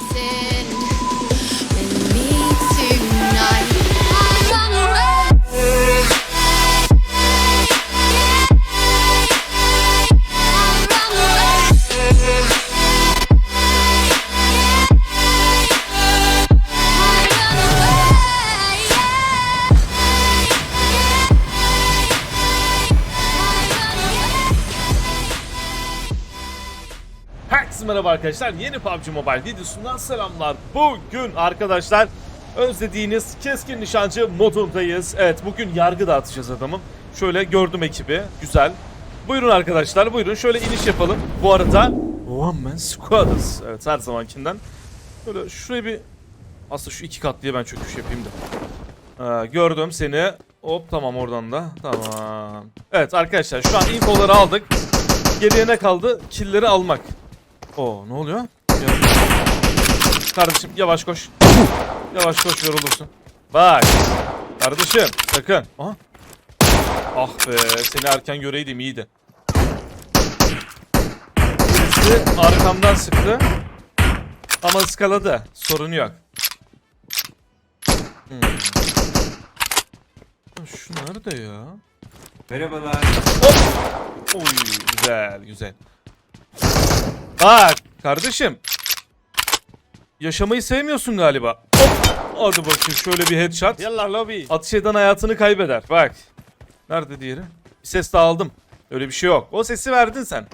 say Merhaba arkadaşlar. Yeni PUBG Mobile videosundan selamlar. Bugün arkadaşlar özlediğiniz keskin nişancı modundayız. Evet bugün yargı dağıtacağız adamım. Şöyle gördüm ekibi. Güzel. Buyurun arkadaşlar buyurun. Şöyle iniş yapalım. Bu arada One Man Squad'ız. Evet her zamankinden. Böyle şuraya bir... Aslında şu iki katlıya ben çöküş yapayım da. Ee, gördüm seni. Hop tamam oradan da. Tamam. Evet arkadaşlar şu an infoları aldık. Geriye ne kaldı? Killleri almak. Oo ne oluyor? Ya- Kardeşim yavaş koş. Yavaş koş yorulursun. Bak. Kardeşim sakın. Aha. Ah be seni erken göreydim iyiydi. Birisi arkamdan sıktı. Ama ıskaladı. Sorun yok. Hmm. Şu nerede ya? Merhabalar. Oy güzel güzel. Bak kardeşim. Yaşamayı sevmiyorsun galiba. Hop. Hadi bakayım şöyle bir headshot. Yallah lobi. Atış eden hayatını kaybeder. Bak. Nerede diğeri? Bir ses daha aldım. Öyle bir şey yok. O sesi verdin sen.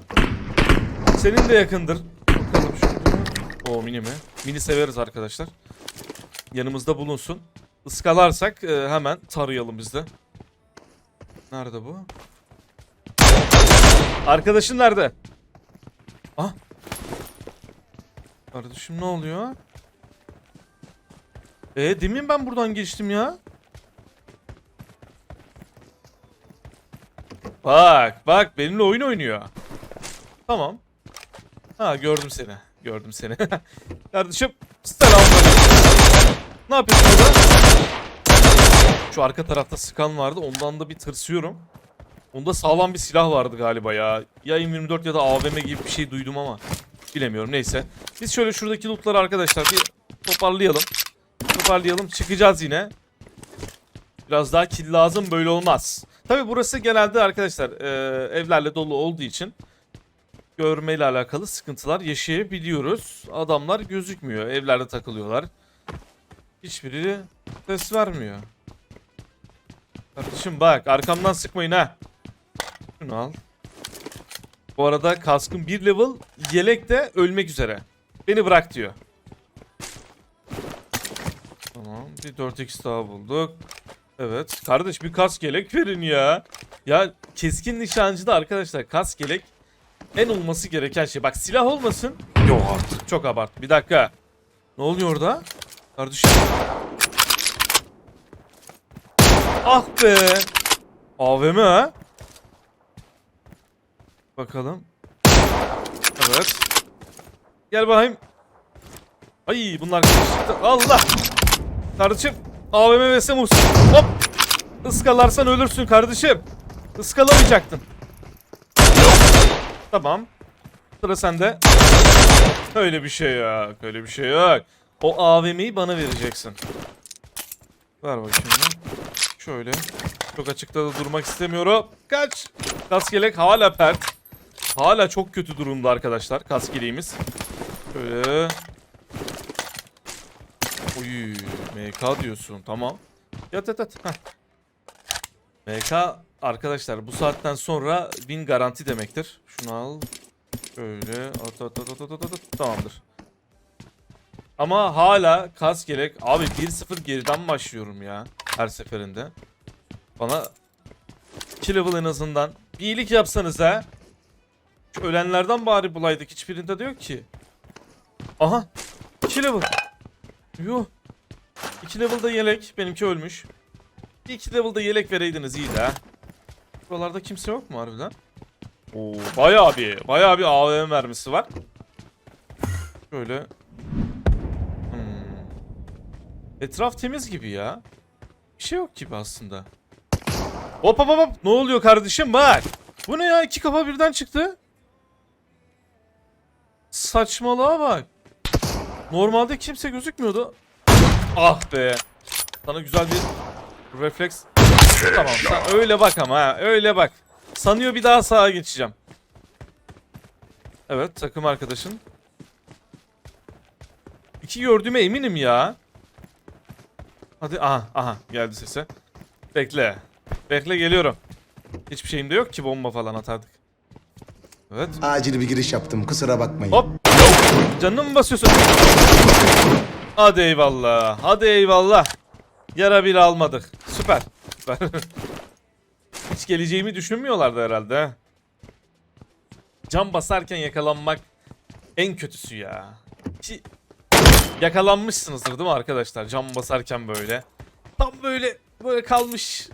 Senin de yakındır. Bakalım şurada. O mini mi? Mini severiz arkadaşlar. Yanımızda bulunsun. Iskalarsak e, hemen tarayalım biz de. Nerede bu? Arkadaşın nerede? Ah. Kardeşim ne oluyor? E demin ben buradan geçtim ya. Bak bak benimle oyun oynuyor. Tamam. Ha gördüm seni. Gördüm seni. Kardeşim selamünaleyküm. Ne yapıyorsun orada? Şu arka tarafta sıkan vardı. Ondan da bir tırsıyorum. Onda sağlam bir silah vardı galiba ya. Ya M24 ya da AVM gibi bir şey duydum ama bilemiyorum neyse. Biz şöyle şuradaki lootları arkadaşlar bir toparlayalım. Toparlayalım çıkacağız yine. Biraz daha kill lazım böyle olmaz. Tabi burası genelde arkadaşlar e, evlerle dolu olduğu için görmeyle alakalı sıkıntılar yaşayabiliyoruz. Adamlar gözükmüyor evlerde takılıyorlar. Hiçbiri ses vermiyor. Kardeşim bak arkamdan sıkmayın ha. Şunu al. Arada kaskın bir level yelek de ölmek üzere. Beni bırak diyor. Tamam bir 4x daha bulduk. Evet kardeş bir kask yelek verin ya. Ya keskin nişancıda arkadaşlar kask yelek en olması gereken şey. Bak silah olmasın. Yok artık çok abart. Bir dakika. Ne oluyor orada? Kardeşim. Ah be. AVM ha? Bakalım. Evet. Gel bakayım. Ay bunlar karışıktı. Allah. Kardeşim. AVM vs Musa. Hop. Iskalarsan ölürsün kardeşim. Iskalamayacaktın. Tamam. Sıra sende. Öyle bir şey yok. Öyle bir şey yok. O AVM'yi bana vereceksin. Ver bakayım. Şöyle. Çok açıkta da durmak istemiyorum. Kaç. Kaskelek hala pert. Hala çok kötü durumda arkadaşlar kaskeliğimiz. Şöyle. Uy, MK diyorsun. Tamam. Yat yat yat. Heh. MK arkadaşlar bu saatten sonra win garanti demektir. Şunu al. Şöyle at at at at at at, at. Tamamdır. Ama hala kas gerek. Abi 1-0 geriden başlıyorum ya. Her seferinde. Bana 2 level en azından. Bir iyilik yapsanız ha. Şu ölenlerden bari bulaydık. Hiçbirinde de yok ki. Aha. 2 level. Yuh. 2 level'da yelek. Benimki ölmüş. Bir 2 level'da yelek vereydiniz iyiydi ha. Buralarda kimse yok mu harbiden? Oo, bayağı bir, bayağı bir AVM mermisi var. Şöyle. Hmm. Etraf temiz gibi ya. Bir şey yok gibi aslında. Hop hop hop. Ne oluyor kardeşim bak. Bu ne ya? İki kafa birden çıktı. Saçmalığa bak. Normalde kimse gözükmüyordu. Ah be. Sana güzel bir refleks. Tamam sen öyle bak ama ha. Öyle bak. Sanıyor bir daha sağa geçeceğim. Evet takım arkadaşın. İki gördüğüme eminim ya. Hadi aha aha geldi sese. Bekle. Bekle geliyorum. Hiçbir şeyim de yok ki bomba falan atardık. Evet. Acil bir giriş yaptım kusura bakmayın. Hop. Canını mı basıyorsun? Hadi eyvallah. Hadi eyvallah. Yara bir almadık. Süper. Süper. Hiç geleceğimi düşünmüyorlardı herhalde. ha. Cam basarken yakalanmak en kötüsü ya. Ki yakalanmışsınızdır değil mi arkadaşlar? Cam basarken böyle. Tam böyle böyle kalmış.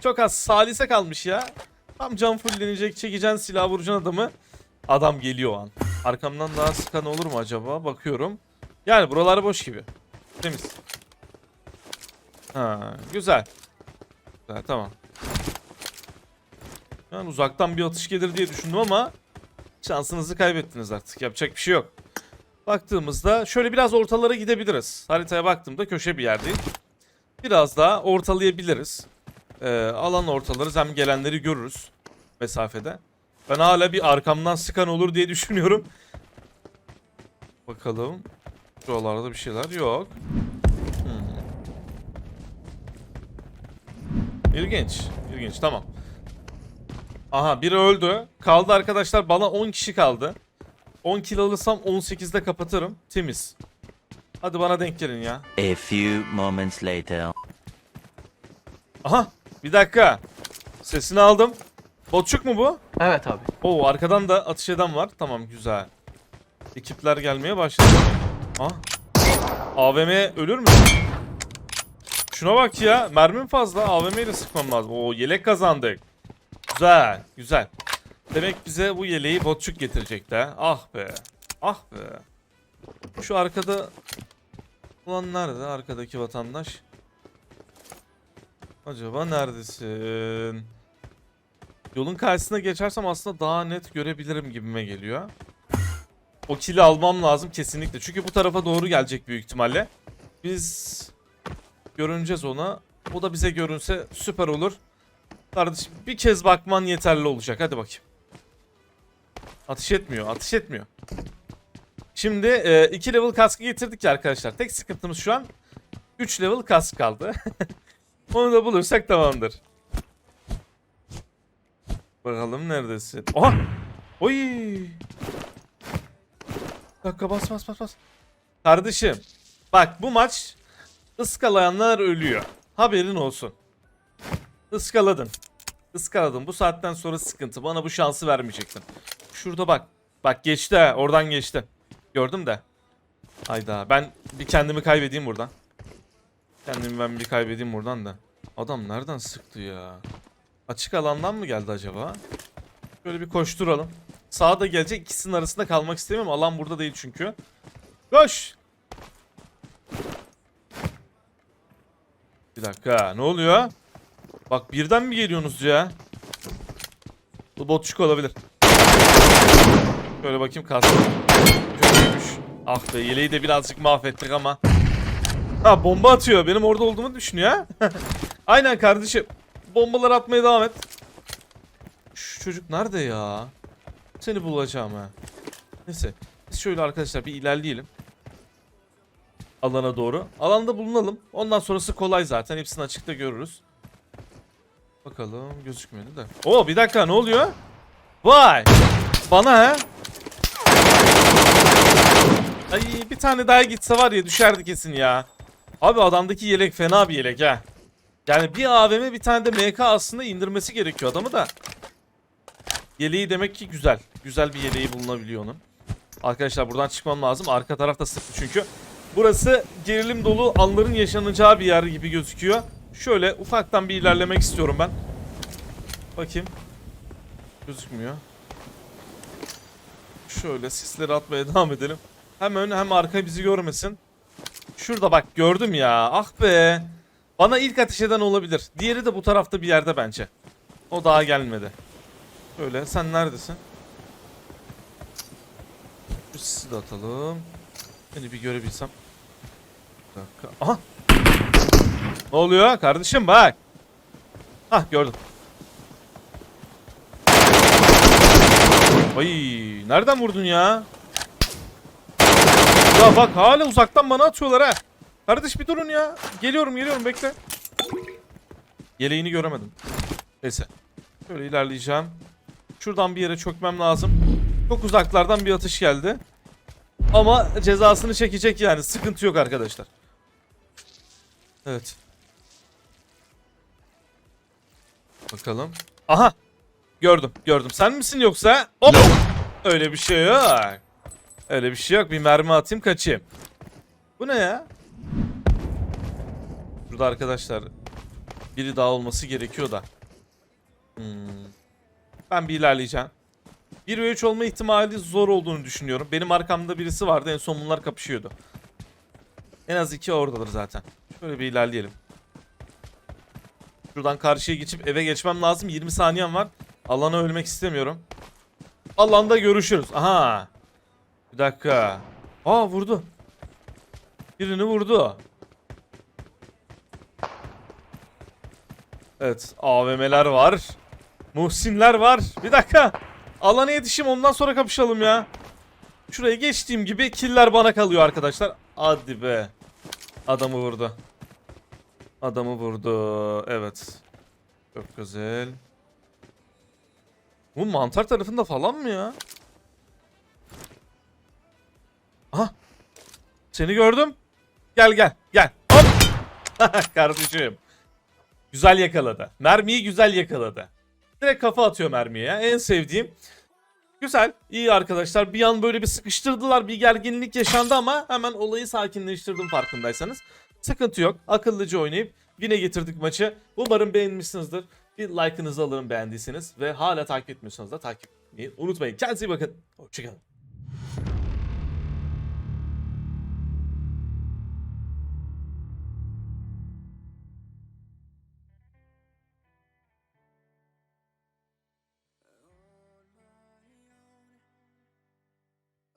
Çok az salise kalmış ya. Tam cam fullenecek çekeceksin silah vuracaksın adamı. Adam geliyor o an. Arkamdan daha sıkan olur mu acaba? Bakıyorum. Yani buralar boş gibi. Temiz. Ha, güzel. Güzel tamam. Yani uzaktan bir atış gelir diye düşündüm ama şansınızı kaybettiniz artık. Yapacak bir şey yok. Baktığımızda şöyle biraz ortalara gidebiliriz. Haritaya baktığımda köşe bir yerdeyim. Biraz daha ortalayabiliriz. Ee, alan ortalarız hem gelenleri görürüz mesafede. Ben hala bir arkamdan sıkan olur diye düşünüyorum. Bakalım. Şuralarda bir şeyler yok. Hmm. İlginç. İlginç. Tamam. Aha biri öldü. Kaldı arkadaşlar. Bana 10 kişi kaldı. 10 kill alırsam 18'de kapatırım. Temiz. Hadi bana denk gelin ya. A few moments later. Aha. Bir dakika. Sesini aldım. Botçuk mu bu? Evet abi. Oo arkadan da atış eden var. Tamam güzel. Ekipler gelmeye başladı. Ah. AVM ölür mü? Şuna bak ya. Mermim fazla. AVM ile sıkmam lazım. Oo yelek kazandık. Güzel. Güzel. Demek bize bu yeleği botçuk getirecekti ha. Ah be. Ah be. Şu arkada... Ulan nerede arkadaki vatandaş? Acaba neredesin? Yolun karşısına geçersem aslında daha net görebilirim gibime geliyor. O kili almam lazım kesinlikle. Çünkü bu tarafa doğru gelecek büyük ihtimalle. Biz görüneceğiz ona. O da bize görünse süper olur. Kardeşim bir kez bakman yeterli olacak. Hadi bakayım. Atış etmiyor. Atış etmiyor. Şimdi 2 level kaskı getirdik ya arkadaşlar. Tek sıkıntımız şu an 3 level kask kaldı. Onu da bulursak tamamdır. Bakalım neredesin? Aha! Oy! Dakika bas bas bas bas. Kardeşim bak bu maç ıskalayanlar ölüyor. Haberin olsun. Iskaladın. Iskaladın. Bu saatten sonra sıkıntı. Bana bu şansı vermeyecektin. Şurada bak. Bak geçti ha. Oradan geçti. Gördüm de. Hayda. Ben bir kendimi kaybedeyim buradan. Kendimi ben bir kaybedeyim buradan da. Adam nereden sıktı ya? Açık alandan mı geldi acaba? Şöyle bir koşturalım. Sağda gelecek ikisinin arasında kalmak istemiyorum. Alan burada değil çünkü. Koş! Bir dakika ne oluyor? Bak birden mi geliyorsunuz ya? Bu botçuk olabilir. Şöyle bakayım kastım. Kötüymüş. Ah be yeleği de birazcık mahvettik ama. Ha bomba atıyor. Benim orada olduğumu düşünüyor. Aynen kardeşim. Bombalar atmaya devam et. Şu çocuk nerede ya? Seni bulacağım ha. Neyse. Biz şöyle arkadaşlar bir ilerleyelim. Alana doğru. Alanda bulunalım. Ondan sonrası kolay zaten. Hepsini açıkta görürüz. Bakalım gözükmedi de. Oo bir dakika ne oluyor? Vay. Bana ha? Ay bir tane daha gitse var ya düşerdi kesin ya. Abi adamdaki yelek fena bir yelek ha. Yani bir AVM bir tane de MK aslında indirmesi gerekiyor adamı da. Yeleği demek ki güzel. Güzel bir yeleği bulunabiliyor onun. Arkadaşlar buradan çıkmam lazım. Arka tarafta sıktı çünkü. Burası gerilim dolu anların yaşanacağı bir yer gibi gözüküyor. Şöyle ufaktan bir ilerlemek istiyorum ben. Bakayım. Gözükmüyor. Şöyle sisleri atmaya devam edelim. Hem ön hem arka bizi görmesin. Şurada bak gördüm ya. Ah be. Bana ilk ateş eden olabilir. Diğeri de bu tarafta bir yerde bence. O daha gelmedi. Öyle sen neredesin? Şu sisi de atalım. Seni bir görebilsem. Bir dakika. Aha. Ne oluyor kardeşim bak. Hah gördüm. Ay nereden vurdun ya? Ya bak hala uzaktan bana atıyorlar ha. Kardeş bir durun ya. Geliyorum geliyorum bekle. Yeleğini göremedim. Neyse. Şöyle ilerleyeceğim. Şuradan bir yere çökmem lazım. Çok uzaklardan bir atış geldi. Ama cezasını çekecek yani. Sıkıntı yok arkadaşlar. Evet. Bakalım. Aha. Gördüm, gördüm. Sen misin yoksa? Hop. Öyle bir şey yok. Öyle bir şey yok. Bir mermi atayım kaçayım. Bu ne ya? Burada arkadaşlar biri daha olması gerekiyor da. Hmm. Ben bir ilerleyeceğim. 1 ve 3 olma ihtimali zor olduğunu düşünüyorum. Benim arkamda birisi vardı. En son bunlar kapışıyordu. En az iki oradadır zaten. Şöyle bir ilerleyelim. Şuradan karşıya geçip eve geçmem lazım. 20 saniyem var. Alana ölmek istemiyorum. Alanda görüşürüz. Aha. Bir dakika. Aa vurdu. Birini vurdu. Evet. AVM'ler var. Muhsinler var. Bir dakika. Alana yetişeyim ondan sonra kapışalım ya. Şuraya geçtiğim gibi killer bana kalıyor arkadaşlar. Hadi be. Adamı vurdu. Adamı vurdu. Evet. Çok güzel. Bu mantar tarafında falan mı ya? Aha. Seni gördüm. Gel gel gel. Hop. Kardeşim. Güzel yakaladı. Mermiyi güzel yakaladı. Direkt kafa atıyor mermiye. En sevdiğim. Güzel. iyi arkadaşlar. Bir an böyle bir sıkıştırdılar. Bir gerginlik yaşandı ama hemen olayı sakinleştirdim farkındaysanız. Sıkıntı yok. Akıllıca oynayıp yine getirdik maçı. Umarım beğenmişsinizdir. Bir like'ınızı alırım beğendiyseniz. Ve hala takip etmiyorsanız da takip etmeyi unutmayın. Kendinize iyi bakın. Hoşçakalın.